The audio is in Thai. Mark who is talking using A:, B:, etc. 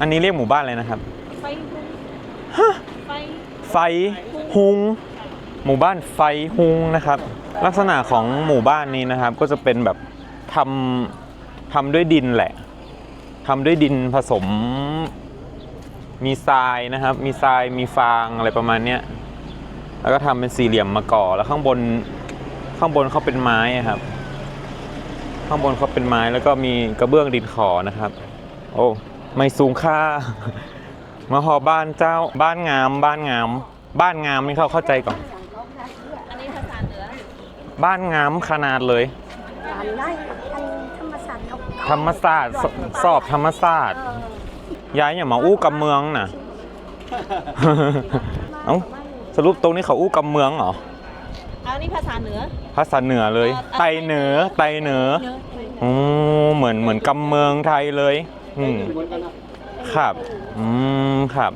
A: อันนี้เรียกหมู่บ้านอะไรนะครับ
B: ไฟหุงไฟ
A: ไฟฮุง หมู่บ้านไฟฮุงนะครับ ลักษณะของหมู่บ้านนี้นะครับ ก็จะเป็นแบบทำทำด้วยดินแหละทำด้วยดินผสม มีทรายนะครับ มีทรายมีฟางอะไรประมาณเนี้ยแล้วก็ทำเป็นสี่เหลี่ยมมาก่อแล้วข้างบนข้างบนเขาเป็นไม้อะครับ ข้างบนเขาเป็นไม้แล้วก็มีกระเบื้องดินขอนะครับ โอ้ ไม่สูงค่า มาหอบ้านเจ้าบ้านงาม บ้านงาม บ้านงามนี่เขาเข้าใจก่อน
B: อันนี้ภาษาเหนือ
A: บ้านงามขนาดเลย
C: ร้านไร่อันธรรมศาสตร์เก่า
A: ธรรมศาสตร์สสอบธรรมศาสตร์ ย้ายอย่ามาอู้กับเมืองน่ะ เอ้าสรุปตรงนี้เขาอู้กับเมืองเหรอ
B: อันนี้ภาษาเหนือ
A: ภาษาเหนือเลย ไตเหนือไตเหนือ
B: เนื้อ
A: อืมเหมือนเหมือนกำเมืองไทยเลย อืม ครับ อืม ครับ